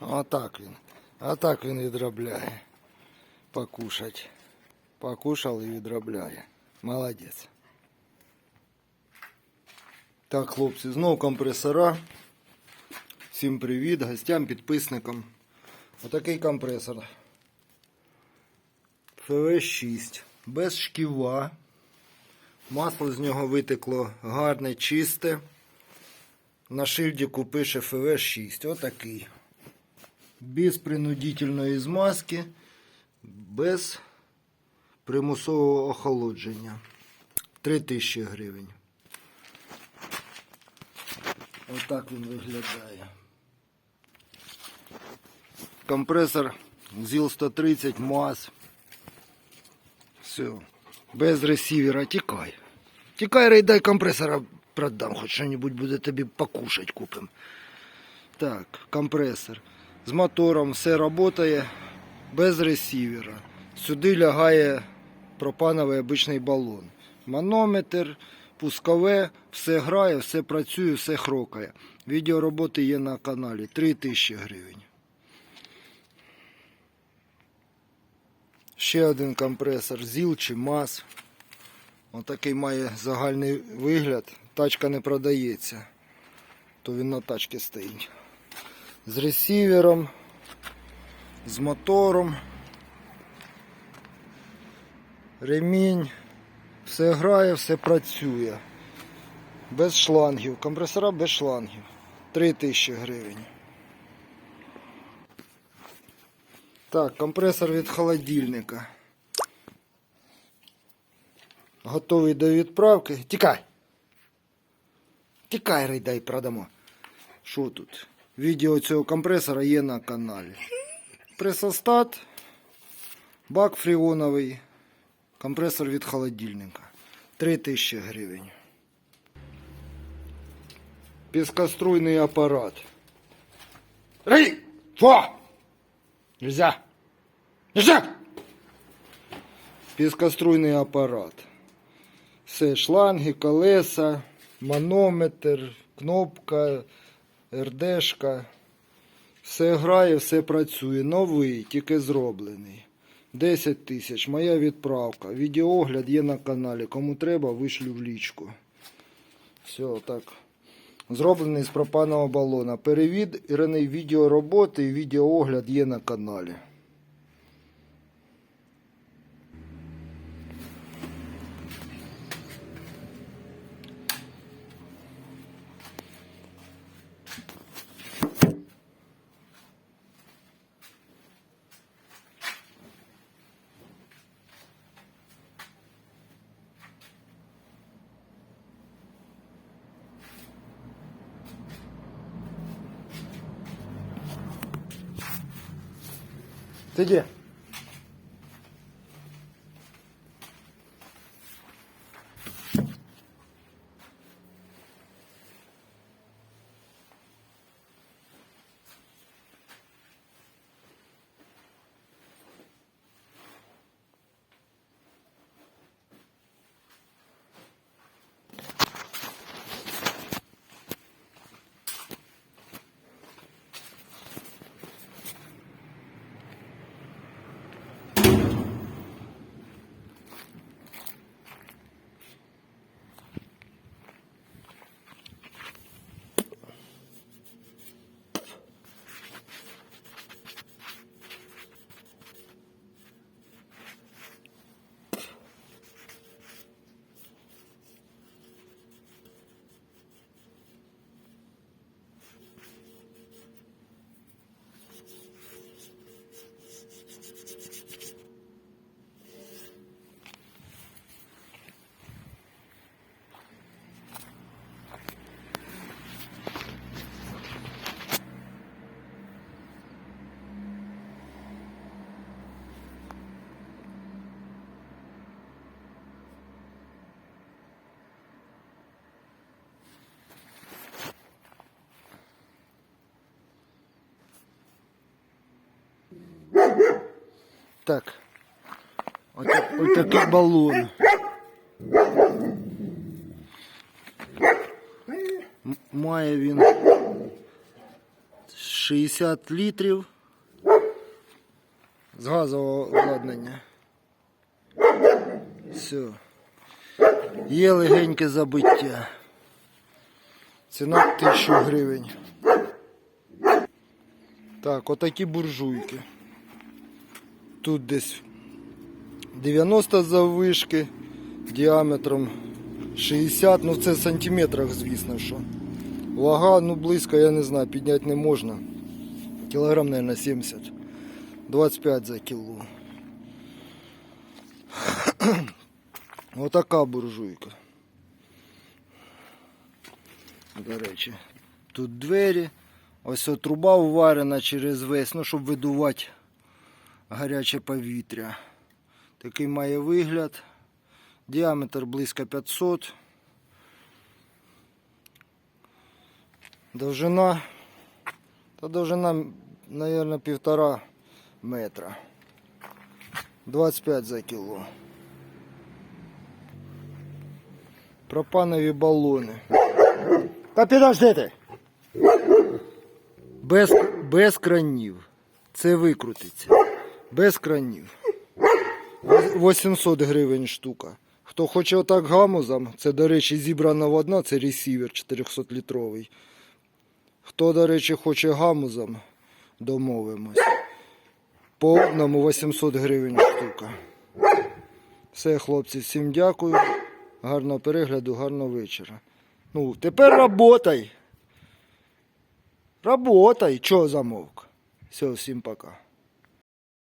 Отак він. Отак він відробляє. Покушать. Покушав і відробляє. Молодець. Так, хлопці, знову компресора. Всім привіт, гостям, підписникам. Отакий компресор. ФВ6. Без шківа. Масло з нього витекло гарне, чисте. На шильдику пише ФВ6. Отакий. Без принудительної змазки, без примусового охолодження. 3000 гривень. Отак він виглядає. Компресор ЗІЛ-130 МАЗ. Все. Без ресівера тікай. Тікай, рейдай компресора продам, хоч що-небудь буде тобі покушать купим. Так, компресор. З мотором все працює без ресівера. Сюди лягає пропановий обичний балон. Манометр, пускове, все грає, все працює, все хрокає. Відеороботи є на каналі 3000 гривень. Ще один компресор ЗІЛ чи МАЗ. Отакий має загальний вигляд. Тачка не продається, то він на тачці стоїть. З ресівером, з мотором, ремінь, все грає, все працює. Без шлангів. Компресора без шлангів. 3000 гривень. Так, компресор від холодильника. Готовий до відправки. Тікай! Тікай, рейдай, продамо. Що тут? Відео цього компресора є на каналі. Пресостат, бак фріоновий, компресор від холодильника. 3000 гривень. Піскоструйний апарат. Рей! Фо! Нельзя! Нельзя! Піскоструйний апарат. Все, шланги, колеса, манометр, кнопка, РДшка. Все грає, все працює. Новий, тільки зроблений. 10 тисяч. Моя відправка. Відеоогляд є на каналі. Кому треба, вишлю в лічку. Все, так. Зроблений з пропанового балона. Перевід відео роботи і відеоогляд є на каналі. 再见。Так. Ось, ось такий балон. Має він 60 літрів з газового обладнання. Все. Є легеньке забиття. Ціна 1000 гривень. Так, отакі буржуйки. Тут десь 90 заввишки, діаметром 60, ну це в сантиметрах, звісно, що. Вага, ну близько, я не знаю, підняти не можна. Кілограм, мабуть, 70. 25 за кіло. Отака буржуйка. До речі, тут двері. Ось от труба вварена через весь, ну, щоб видувати гаряче повітря. Такий має вигляд. Діаметр близько 500. Довжина. Та довжина, мабуть, півтора метра. 25 за кіло. Пропанові балони. Та підожди ти! Без, без кранів. Це викрутиться. Без кранів. 800 гривень штука. Хто хоче отак гамузом, це, до речі, зібрана одна, це ресівер 400-літровий. Хто, до речі, хоче гамузом, домовимось. По одному 800 гривень штука. Все, хлопці, всім дякую. Гарного перегляду, гарного вечора. Ну, тепер работай. Работай, чого замовк. Все, всім пока.